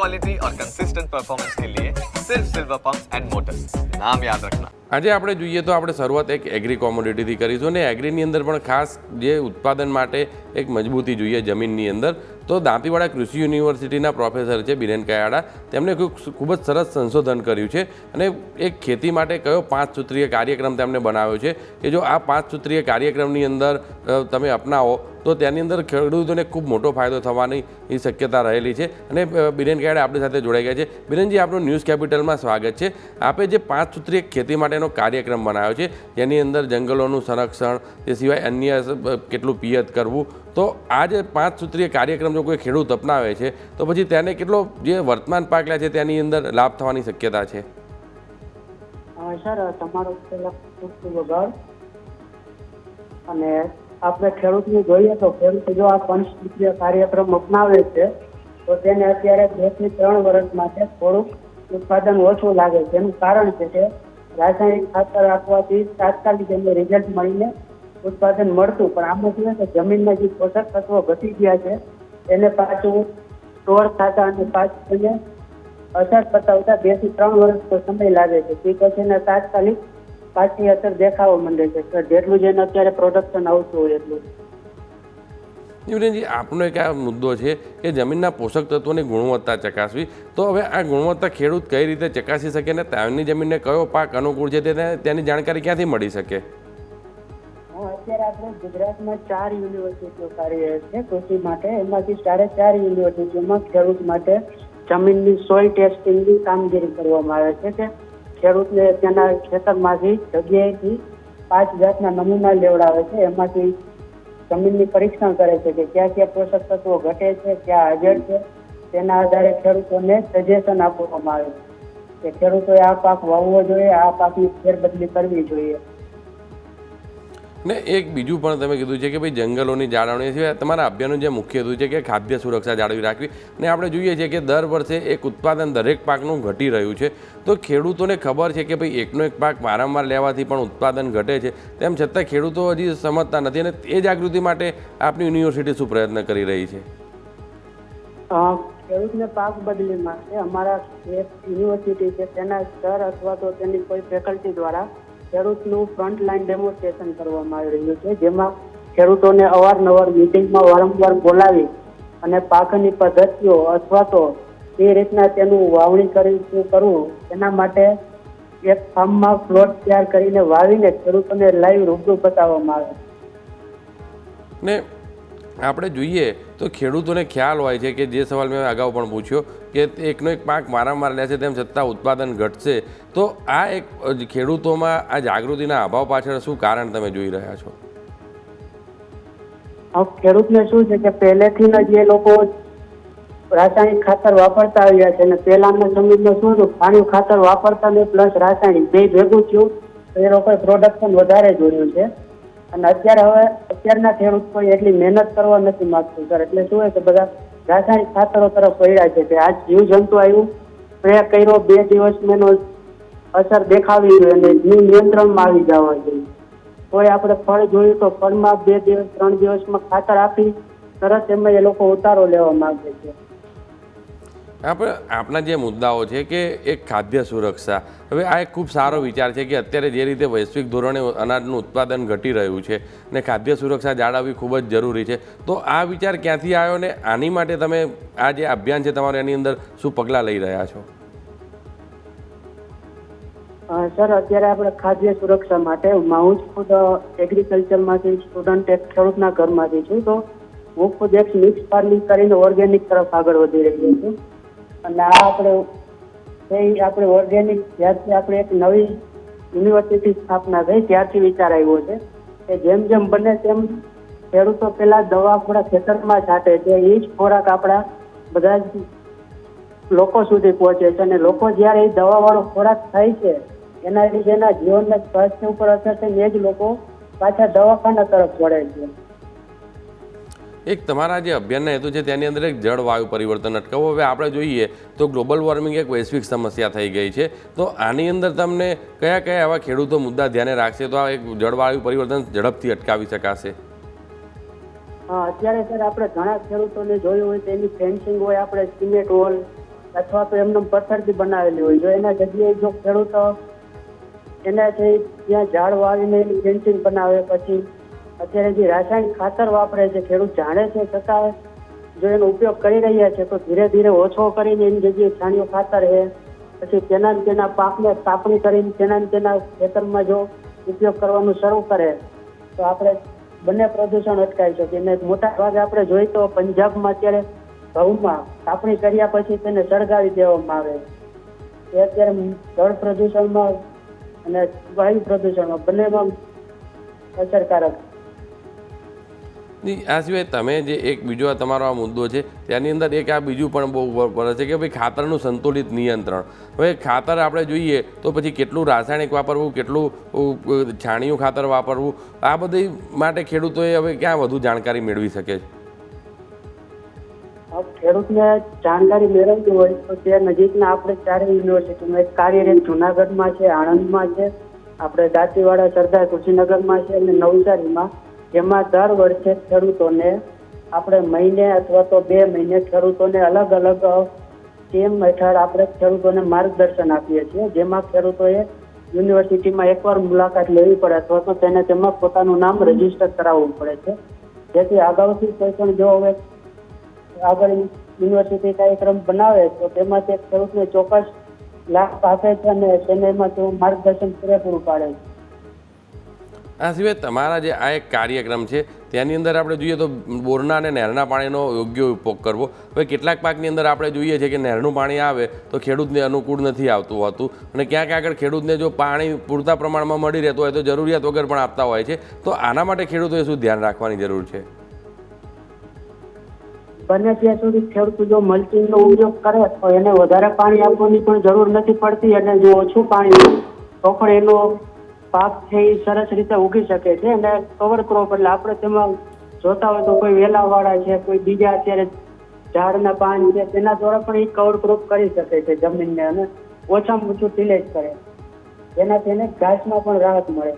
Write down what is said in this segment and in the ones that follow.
Quality और consistent performance के लिए सिर्फ सिल्वर पंप्स एंड मोटर्स नाम याद रखना આજે આપણે જોઈએ તો આપણે શરૂઆત એક એગ્રી કોમોડિટીથી કરીશું અને એગ્રીની અંદર પણ ખાસ જે ઉત્પાદન માટે એક મજબૂતી જોઈએ જમીનની અંદર તો દાંતીવાડા કૃષિ યુનિવર્સિટીના પ્રોફેસર છે બિરેન કયાડા. તેમણે ખૂબ જ સરસ સંશોધન કર્યું છે અને એક ખેતી માટે કયો પાંચ સૂત્રીય કાર્યક્રમ તેમણે બનાવ્યો છે કે જો આ પાંચ સૂત્રીય કાર્યક્રમની અંદર તમે અપનાવો, તો તેની અંદર ખેડૂતોને ખૂબ મોટો ફાયદો થવાની એ શક્યતા રહેલી છે અને બિરેન કયાડા આપણી સાથે જોડાઈ ગયા છે. બિરેનજી, આપણું ન્યૂઝ કેપિટલમાં સ્વાગત છે. આપે જે પાંચ સૂત્રીય ખેતી માટેનો કાર્યક્રમ બનાવ્યો છે, જેની અંદર જંગલોનું સંરક્ષણ, તે સિવાય અન્ય કેટલું પિયત કરવું તો આ જે પાંચ સૂત્રીય કાર્યક્રમ જો કોઈ ખેડૂત અપનાવે છે, તો પછી તેને કેટલો જે વર્તમાન પાક લે છે તેની અંદર લાભ થવાની શક્યતા છે? સર, તમારો અને આપણે ખેડૂતને જોઈએ તો ખેડૂત જો આ પંચસૂત્રીય કાર્યક્રમ અપનાવે છે, તો તેને અત્યારે બેથી ત્રણ વર્ષ માટે થોડુંક ઉત્પાદન ઓછું લાગે છે. એનું કારણ છે કે રાસાયણિક ખાતર આપવાથી તાત્કાલિક એમને રિઝલ્ટ મળીને ઉત્પાદન મળતું, પણ આમાં શું કે જમીનના જે પોષક તત્વો ઘટી ગયા છે, એને પાછું સ્ટોર થતા અને પાછું એને અસર પતાવતા બેથી ત્રણ વર્ષ સમય લાગે છે. તે પછી તાત્કાલિક પાછી અસર દેખાવા માંડે છે. જેટલું જેને અત્યારે પ્રોડક્શન આવતું હોય એટલું. જીવનજી આપનો એક આ મુદ્દો છે કે જમીનના પોષક તત્વોની ગુણવત્તા ચકાસવી. તો હવે આ ગુણવત્તા ખેડૂત કઈ રીતે ચકાસી શકે ને તેમની જમીનને કયો પાક અનુકૂળ છે તે તેની જાણકારી ક્યાંથી મળી શકે? અત્યારે આપણે ગુજરાતમાં ચાર યુનિવર્સિટીઓ કાર્યરત છે કૃષિ માટે. એમાંથી ચારે ચાર યુનિવર્સિટીઓમાં ખેડૂત માટે જમીનની સોઇલ ટેસ્ટિંગની કામગીરી કરવામાં આવે છે કે ખેડૂતને તેના ખેતરમાંથી જગ્યાએથી પાંચ જાતના નમૂના લેવડાવે છે. એમાંથી જમીનની પરીક્ષણ કરે છે કે ક્યાં ક્યાં પોષક તત્વો ઘટે છે, ક્યાં હાજર છે. તેના આધારે ખેડૂતોને સજેશન આપવામાં આવે છે કે ખેડૂતોએ આ પાક વાવવો જોઈએ, આ પાકની ફેરબદલી કરવી જોઈએ. ને એક બીજું પણ તમે કીધું છે કે ભાઈ જંગલોની જાળવણી સિવાય તમારા અભિયાનનું જે મુખ્ય હેતુ છે કે ખાદ્ય સુરક્ષા જાળવી રાખવી. અને આપણે જોઈએ છીએ કે દર વર્ષે એક ઉત્પાદન દરેક પાકનું ઘટી રહ્યું છે. તો ખેડૂતોને ખબર છે કે ભાઈ એકનો એક પાક વારંવાર લેવાથી પણ ઉત્પાદન ઘટે છે. તેમ છતાં ખેડૂતો હજી સમજતા નથી અને એ જાગૃતિ માટે આપણી યુનિવર્સિટી શું પ્રયત્ન કરી રહી છે? ખેડૂતને પાક બદલી માટે અમારા યુનિવર્સિટી છે, તેના સ્તર અથવા તો તેની કોઈ ફેકલ્ટી દ્વારા ખેડૂતનું ફ્રન્ટ લાઈન ડેમોન્સ્ટ્રેશન કરવામાં આવી રહ્યું છે, જેમાં ખેડૂતોને અવારનવાર મિટિંગમાં વારંવાર બોલાવી અને પાકની પદ્ધતિઓ અથવા તો એ રીતના તેનું વાવણી કરી શું કરવું, એના માટે એક ફાર્મમાં પ્લોટ તૈયાર કરીને વાવીને ખેડૂતોને લાઈવ રૂબરૂ બતાવવામાં આવે ને આપણે જોઈએ તો ખેડૂતોને ખ્યાલ હોય છે કે જે સવાલ મેં અગાઉ પણ પૂછ્યો કે એકનો એક પાક વારંવાર લે છે, તેમ છતાં ઉત્પાદન ઘટશે. તો આ એક ખેડૂતોમાં આ જાગૃતિના અભાવ પાછળ શું કારણ તમે જોઈ રહ્યા છો? ખેડૂતને શું છે કે પહેલેથી જ એ લોકો રાસાયણિક ખાતર વાપરતા આવ્યા છે અને પહેલાના સમયમાં શું હતું? પાણી ખાતર વાપરતા ને પ્લસ રાસાયણિક બે ભેગું થયું, તો એ લોકોએ પ્રોડક્શન વધારે જોયું છે. અને અત્યારે હવે, અત્યારના ખેડૂત કોઈ એટલી મહેનત કરવા નથી માંગતું સર એટલે શું હોય કે બધા રાસાયણિક ખાતરો તરફ પડ્યા છે કે આ જીવ જંતુ આવ્યું. સ્પ્રે કર્યો, બે દિવસમાં એનો અસર દેખાવી જોઈએ અને જીવ નિયંત્રણમાં આવી જવા જોઈએ કોઈ આપણે ફળ જોયું તો ફળમાં બે દિવસ, ત્રણ દિવસમાં ખાતર આપી, તરત એમાં એ લોકો ઉતારો લેવા માંગે છે. આપણે આપણા જે મુદ્દાઓ છે કે એક ખાદ્ય સુરક્ષા. હવે આ એક ખૂબ સારો વિચાર છે કે અત્યારે જે રીતે વૈશ્વિક ધોરણે અનાજનું ઉત્પાદન ઘટી રહ્યું છે ને ખાદ્ય સુરક્ષા જાળવવી ખૂબ જ જરૂરી છે, તો આ વિચાર ક્યાંથી આવ્યો ને આની માટે તમે આ જે અભિયાન છે તમારે એની અંદર શું પગલાં લઈ રહ્યા છો? સર, અત્યારે આપણે ખાદ્ય સુરક્ષા માટે હું ખુદ એગ્રીકલ્ચરમાંથી સ્ટુડન્ટ એક ખેડૂતના ઘરમાંથી છું, તો હું ખુદ એક મિક્સ ફાર્મિંગ કરીને ઓર્ગેનિક તરફ આગળ વધી રહ્યો છું. અને આ આપણે એ આપણે ઓર્ગેનિક જ્યારથી આપણે એક નવી યુનિવર્સિટી સ્થાપના થઈ ત્યારથી વિચાર આવ્યો છે કે જેમ જેમ બને તેમ ખેડૂતો પહેલાં દવા આપણા ખેતરમાં છાંટે છે, એ જ ખોરાક આપણા બધા જ લોકો સુધી પહોંચે છે અને લોકો જ્યારે એ દવાવાળો ખોરાક ખાય છે, એના લીધે એના જીવનના સ્વાસ્થ્ય ઉપર અસર થઈને એ જ લોકો પાછા દવાખાના તરફ વળે છે. એક તમારા જે અભિયાનના હેતુ છે તેની અંદર એક જળવાયુ પરિવર્તન અટકાવવું. હવે આપણે જોઈએ તો ગ્લોબલ વોર્મિંગ એક વૈશ્વિક સમસ્યા થઈ ગઈ છે. તો આની અંદર તમને કયા કયા એવા ખેડૂતો મુદ્દા ધ્યાને રાખશે? તો આ એક જળવાયુ પરિવર્તન ઝડપથી અટકાવી શકાશે. હા, અત્યારે સર આપણે ઘણા ખેડૂતોને જોયું હોય તો એની ફેન્સિંગ હોય, આપણે સિમેન્ટ વોલ અથવા તો એમને પથ્થરથી બનાવેલી હોય. જો એના જગ્યાએ જો ખેડૂતો એના જે ત્યાં ઝાડ વાવીને એની ફેન્સિંગ બનાવે પછી અત્યારે જે રાસાયણિક ખાતર વાપરે છે, ખેડૂત જાણે છે, છતાં જો એનો ઉપયોગ કરી રહ્યા છે, તો ધીરે ધીરે ઓછો કરીને એની જગ્યાએ છાણિયું ખાતર છે, પછી તેના તેના પાકને કાપણી કરીને તેના તેના ખેતરમાં જો ઉપયોગ કરવાનું શરૂ કરે, તો આપણે બંને પ્રદૂષણ અટકાવી શકીએ. અને મોટા ભાગે આપણે જોઈએ તો પંજાબમાં અત્યારે ઘઉંમાં કાપણી કર્યા પછી તેને સળગાવી દેવામાં આવે. એ અત્યારે જળ પ્રદૂષણમાં અને વાયુ પ્રદૂષણમાં બંનેમાં અસરકારક આ સિવાય તમે જે એક બીજો આ તમારો આ મુદ્દો છે તેની અંદર એક આ બીજું પણ બહુ પડે છે કે ભાઈ ખાતરનું સંતુલિત નિયંત્રણ. હવે ખાતર આપણે જોઈએ તો પછી કેટલું રાસાયણિક વાપરવું, કેટલું છાણિયું ખાતર વાપરવું, આ બધી માટે ખેડૂતોએ હવે ક્યાં વધુ જાણકારી મેળવી શકે છે? ખેડૂતને જાણકારી મેળવતી હોય તો તે નજીકના આપણે ચારે યુનિવર્સિટીમાં, એક કાર્યરત જુનાગઢમાં છે, આણંદમાં છે, આપણે દાંતીવાડા, સરદાર કૃષિનગરમાં છે અને નવસારીમાં જેમાં દર વર્ષે ખેડૂતોને આપણે મહિને અથવા તો બે મહિને ખેડૂતોને અલગ અલગ ટીમ હેઠળ આપણે ખેડૂતોને માર્ગદર્શન આપીએ છીએ. જેમાં ખેડૂતોએ યુનિવર્સિટીમાં એકવાર મુલાકાત લેવી પડે અથવા તો તેને તેમાં પોતાનું નામ રજિસ્ટર કરાવવું પડે છે. જેથી અગાઉથી કોઈ પણ જો હવે આગળ યુનિવર્સિટી કાર્યક્રમ બનાવે તો તેમાં તે ખેડૂતને ચોક્કસ લાભ આપે છે અને તેને એમાં તેઓ માર્ગદર્શન પૂરેપૂરું પાડે છે. આ સિવાય તમારા જે આ એક કાર્યક્રમ છે તેની અંદર આપણે જોઈએ તો બોરના અને નહેરના પાણીનો યોગ્ય ઉપયોગ કરવો. હવે કેટલાક પાકની અંદર આપણે જોઈએ છે કે નહેરનું પાણી આવે તો ખેડૂતને અનુકૂળ નથી આવતું હોતું. અને ક્યાંક આગળ ખેડૂતને જો પાણી પૂરતા પ્રમાણમાં મળી રહેતું હોય તો જરૂરિયાત વગર પણ આપતા હોય છે. તો આના માટે ખેડૂતોએ શું ધ્યાન રાખવાની જરૂર છે? બને ત્યાં સુધી ખેડૂત જો મલ્ચિંગનો ઉપયોગ કરે તો એને વધારે પાણી આપવાની પણ જરૂર નથી પડતી અને જો ઓછું પાણી તો પણ એનો પાક છે એ સરસ રીતે ઉગી શકે છે અને કવર ક્રોપ એટલે આપણે તેમાં જોતા હોય તો કોઈ વેલાવાળા છે, કોઈ બીજા અત્યારે ઝાડના પાન છે, તેના દ્વારા પણ એ કવર ક્રોપ કરી શકે છે જમીનને અને ઓછામાં ઓછું ટીલેજ કરે. જેનાથી એને ઘાસમાં પણ રાહત મળે.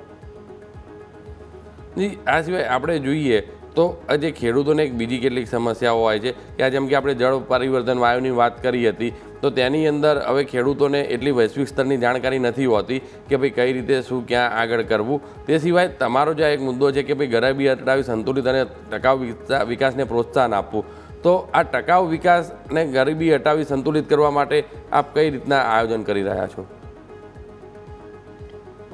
આ સિવાય આપણે જોઈએ તો આજે ખેડૂતોને એક બીજી કેટલીક સમસ્યાઓ હોય છે કે જેમ કે આપણે જળ પરિવર્તન, વાયુની વાત કરી હતી તો તેની અંદર હવે ખેડૂતોને એટલી વૈશ્વિક સ્તરની જાણકારી નથી હોતી કે ભાઈ કઈ રીતે શું ક્યાં આગળ કરવું. તે સિવાય તમારો જે એક મુદ્દો છે કે ભાઈ ગરીબી હટાવી સંતુલિત અને ટકાઉ વિકાસને પ્રોત્સાહન આપવું. તો આ ટકાઉ વિકાસ અને ગરીબી હટાવી સંતુલિત કરવા માટે આપ કઈ રીતના આયોજન કરી રહ્યા છો?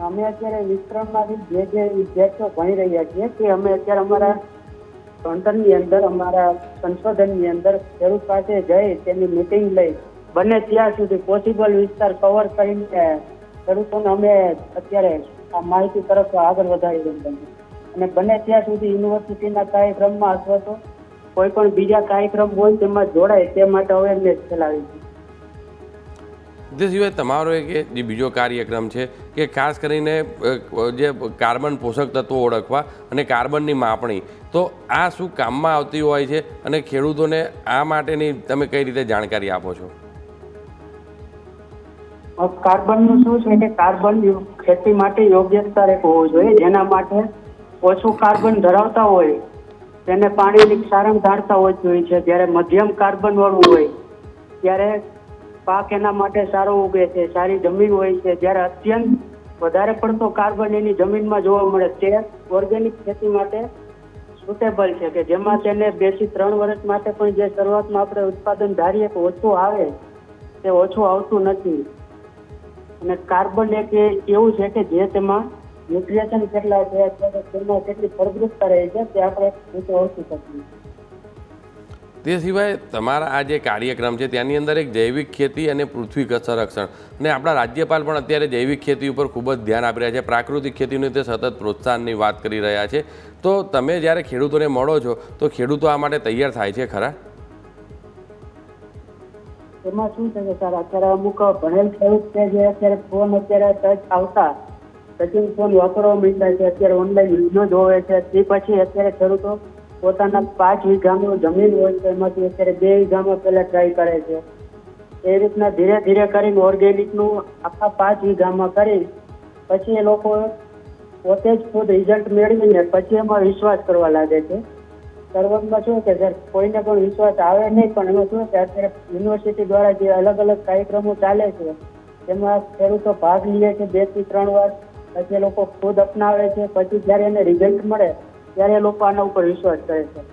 અમે અત્યારે વિક્રમમાંથી જે જે વિદ્યાર્થીઓ ભણી રહ્યા છીએ તે અમે અત્યારે અમારા ભણતરની અંદર, અમારા સંશોધનની અંદર ખેડૂત પાસે જઈ તેની મિટિંગ લઈ બને ત્યાં સુધી પોસિબલ વિસ્તાર કવર કરીને ખેડૂતોને અમે અત્યારે આ માહિતી તરફ આગળ વધારી રહ્યા અને બને ત્યાં સુધી યુનિવર્સિટીના કાર્યક્રમમાં અથવા તો કોઈ પણ બીજા કાર્યક્રમ હોય તેમાં જોડાય તે માટે અવેરનેસ ફેલાવી છે. તે સિવાય તમારો એક જે બીજો કાર્યક્રમ છે કે ખાસ કરીને જે કાર્બન પોષક તત્વો ઓળખવા અને કાર્બનની માપણી, તો આ શું કામમાં આવતી હોય છે અને ખેડૂતોને આ માટેની તમે કઈ રીતે જાણકારી આપો છો? કાર્બનનું શું છે કે કાર્બન ખેતી માટે યોગ્ય એક હોવું જોઈએ. જેના માટે ઓછું કાર્બન ધરાવતા હોય, તેને પાણીની સારણ ધારતા હોય જોઈએ. છે જ્યારે મધ્યમ કાર્બન વાળું હોય, ત્યારે પાક એના માટે સારો ઉગે છે, સારી જમીન હોય છે. જ્યારે અત્યંત વધારે પડતો કાર્બન એની જમીનમાં જોવા મળે, તે ઓર્ગેનિક ખેતી માટે સુટેબલ છે કે જેમાં તેને બેથી ત્રણ વર્ષ માટે પણ જે શરૂઆતમાં આપણે ઉત્પાદન ધારીએ કે ઓછું આવે, તે ઓછું આવતું નથી. અને કાર્બન એક એવું છે કે જે તેમાં ન્યુટ્રિશન કેટલા છે અથવા તેમાં કેટલી ફળદ્રુપતા રહે છે, તે આપણે રીતે ઓળખી શકીએ. તે સિવાય તમારા આ જે કાર્યક્રમ છે તેની અંદર એક જૈવિક ખેતી અને પૃથ્વી સંરક્ષણ. અને આપણા રાજ્યપાલ પણ અત્યારે જૈવિક ખેતી ઉપર ખૂબ જ ધ્યાન આપી રહ્યા છે. પ્રાકૃતિક ખેતીનું તે સતત પ્રોત્સાહનની વાત કરી રહ્યા છે. તો તમે જ્યારે ખેડૂતોને મળો છો, તો ખેડૂતો આ માટે તૈયાર થાય છે ખરા? એમાં શું છે કે સર, અત્યારે અમુક ભણેલ ખેડૂત છે જે અત્યારે ફોન અત્યારે ટચ આવતા. ટચિંગ ફોન વાપરવા માંડ્યા છે, અત્યારે ઓનલાઈન વીડિયો જોવે છે. તે પછી અત્યારે ખેડૂતો પોતાના પાંચ વીઘાનું જમીન હોય છે, એમાંથી અત્યારે બે વીઘામાં પહેલાં ટ્રાય કરે છે. એ રીતના ધીરે ધીરે કરીને ઓર્ગેનિકનું આખા પાંચ વીઘામાં કરી, પછી એ લોકો પોતે જ ખુદ રિઝલ્ટ મેળવીને પછી એમાં વિશ્વાસ કરવા લાગે છે. સર્વરમાં શું કે સર કોઈને પણ વિશ્વાસ આવે નહીં, પણ એમાં શું કે અત્યારે યુનિવર્સિટી દ્વારા જે અલગ અલગ કાર્યક્રમો ચાલે છે તેમાં ખેડૂતો ભાગ લે છે, બેથી ત્રણ વાર. પછી લોકો ખુદ અપનાવે છે, પછી જ્યારે એને રિઝલ્ટ મળે, ત્યારે એ લોકો આના ઉપર વિશ્વાસ કરે છે.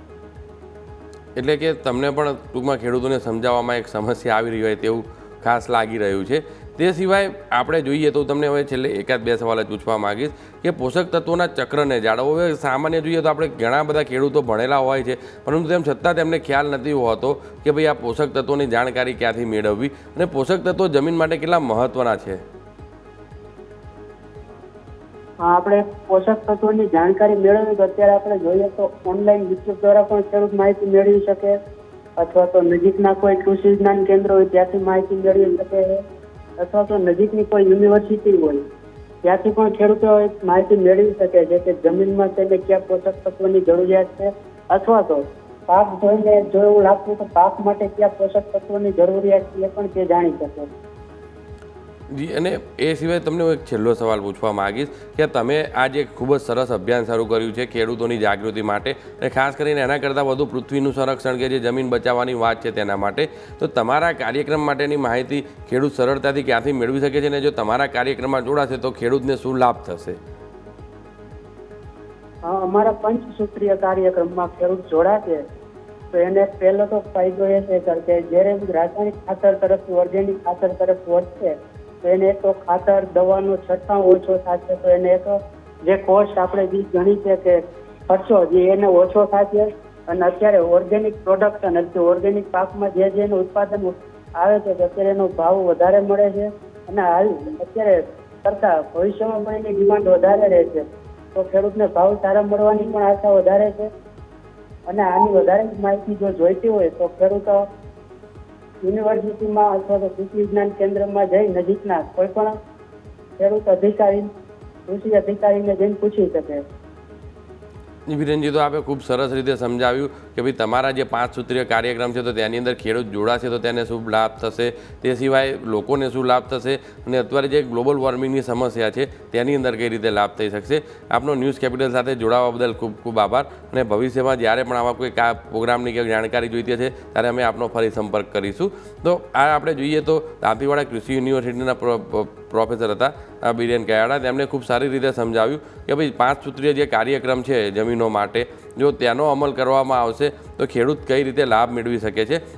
એટલે કે તમને પણ ટૂંકમાં ખેડૂતોને સમજાવવામાં એક સમસ્યા આવી રહી હોય તેવું ખાસ લાગી રહ્યું છે. તે સિવાય આપણે જોઈએ તો તમને હવે છેલ્લે એકાદ બે સવાલ જ પૂછવા માંગીશ કે પોષક તત્વોના ચક્રને જાળવવો હવે સામાન્ય જોઈએ તો આપણે ઘણા બધા ખેડૂતો ભણેલા હોય છે, પરંતુ તેમ છતાં તેમને ખ્યાલ નથી હોતો કે ભાઈ આ પોષક તત્વોની જાણકારી ક્યાંથી મેળવવી અને પોષક તત્વો જમીન માટે કેટલા મહત્વના છે? આપણે પોષક તત્વોની જાણકારી મેળવવી અત્યારે આપણે જોઈએ તો ઓનલાઈન યુટ્યુબ દ્વારા પણ ખેડૂત માહિતી મેળવી શકે, અથવા તો નજીકના કોઈ કૃષિ વિજ્ઞાન કેન્દ્ર હોય ત્યાંથી માહિતી મેળવી શકે છે. અથવા તો નજીકની કોઈ યુનિવર્સિટી હોય, ત્યાંથી પણ ખેડૂતો એક માહિતી મેળવી શકે છે કે જમીનમાં તેને કયા પોષક તત્વોની જરૂરિયાત છે, અથવા તો પાક જોઈને જો એવું લાગતું તો પાક માટે કયા પોષક તત્વોની જરૂરિયાત છે એ પણ તે જાણી શકે. છે જી, અને એ સિવાય તમને હું એક છેલ્લો સવાલ પૂછવા માંગીશ કે તમે આજે ખૂબ જ સરસ અભિયાન શરૂ કર્યું છે ખેડૂતોની જાગૃતિ માટે અને ખાસ કરીને એના કરતાં વધુ પૃથ્વીનું સંરક્ષણ કે જે જમીન બચાવવાની વાત છે તેના માટે, તો તમારા કાર્યક્રમ માટેની માહિતી ખેડૂત સરળતાથી ક્યાંથી મેળવી શકે છે અને જો તમારા કાર્યક્રમમાં જોડાશે તો ખેડૂતને શું લાભ થશે? અમારા પંચસૂત્રીય કાર્યક્રમમાં ખેડૂત જોડાશે, તો એને પહેલો તો ફાયદો એ છે કે જ્યારે રાસાયણિક ખાતર તરફ ઓર્ગેનિક ખાતર તરફ વધશે એને એક તો ખાતર, દવાનો છંટકાવ ઓછો થશે તો એને એક જે કોસ્ટ આપણે જે ગણી છે કે ખર્ચો જે એને ઓછો થશે અને અત્યારે ઓર્ગેનિક પ્રોડક્શન એટલે ઓર્ગેનિક પાકમાં જે જે એનું ઉત્પાદન આવે છે અત્યારે એનો ભાવ વધારે મળે છે અને હાલ અત્યારે કરતા ભવિષ્યમાં પણ એની ડિમાન્ડ વધારે રહે છે. તો ખેડૂતને ભાવ સારા મળવાની પણ આશા વધારે છે અને આની વધારે માહિતી જો જોઈતી હોય તો ખેડૂતો યુનિવર્સિટીમાં અથવા તો કૃષિ વિજ્ઞાન કેન્દ્રમાં જઈ નજીકના કોઈ પણ ખેડૂત અધિકારી, કૃષિ અધિકારીને જઈને પૂછી શકે. વિરેનજી, તો આપે ખૂબ સરસ રીતે સમજાવ્યું. કે ભાઈ તમારા જે પાંચ સૂત્રીય કાર્યક્રમ છે તો તેની અંદર ખેડૂત જોડાશે તો તેને શું લાભ થશે? તે સિવાય લોકોને શું લાભ થશે? અને અત્યારે જે ગ્લોબલ વોર્મિંગની સમસ્યા છે, તેની અંદર કઈ રીતે લાભ થઈ શકશે? આપનો ન્યૂઝ કેપિટલ સાથે જોડાવા બદલ ખૂબ ખૂબ આભાર. અને ભવિષ્યમાં જ્યારે પણ આવા કોઈ કા, પ્રોગ્રામની કે જાણકારી જોઈતી હશે, ત્યારે અમે આપનો ફરી સંપર્ક કરીશું. તો આ આપણે જોઈએ તો દાંતીવાડા કૃષિ યુનિવર્સિટીના પ્રો- પ્રો- પ્રોફેસર હતા, આ બિરેન કયાડા. તેમણે ખૂબ સારી રીતે સમજાવ્યું કે ભાઈ પાંચ સૂત્રીય જે કાર્યક્રમ છે જમીનો માટે જો તેનો અમલ કરવામાં આવશે તો ખેડૂત કઈ રીતે લાભ મેળવી શકે છે?